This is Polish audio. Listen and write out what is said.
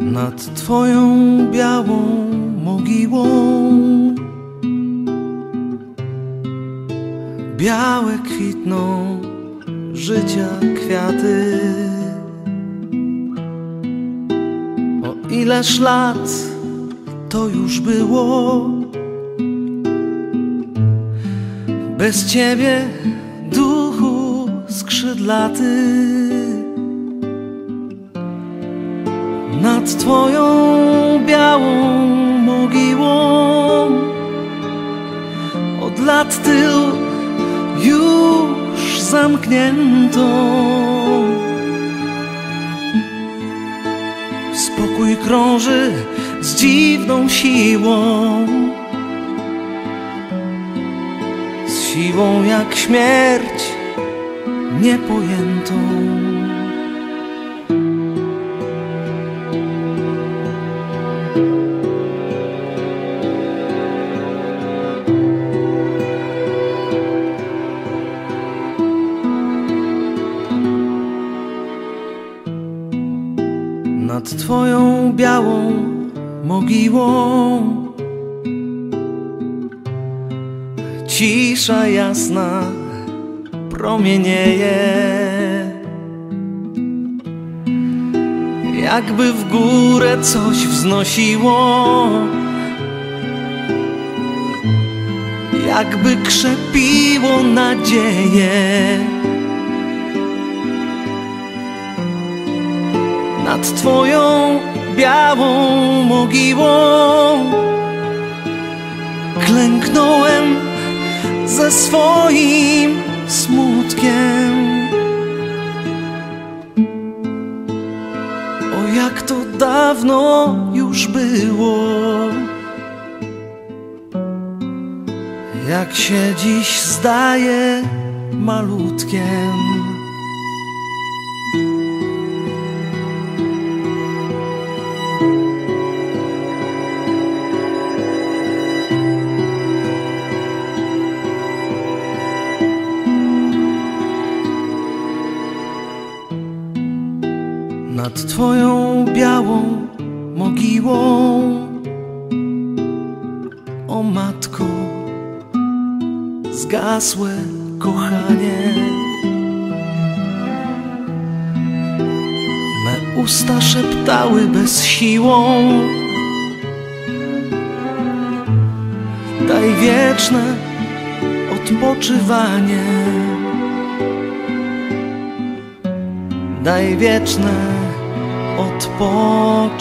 nad Twoją białą mogiłą. Białe kwitną życia kwiaty. O ileż lat to już było. Bez Ciebie, duchu skrzydlaty. Nad Twoją białą mogiłą. Od lat tył już zamkniętą. Spokój krąży z dziwną siłą. Z siłą jak śmierć niepojętą. Nad Twoją białą mogiłą. Cisza jasna promienieje, jakby w górę coś wznosiło, jakby krzepiło nadzieję. Nad Twoją białą mogiłą. Klęknąłem ze swoim smutkiem. O jak to dawno już było. Jak się dziś zdaje malutkiem. Nad Twoją białą mogiłą. O matko, zgasłe kochanie. Me usta szeptały bez siłą. Daj wieczne odpoczywanie. Daj wieczne odpoczywanie.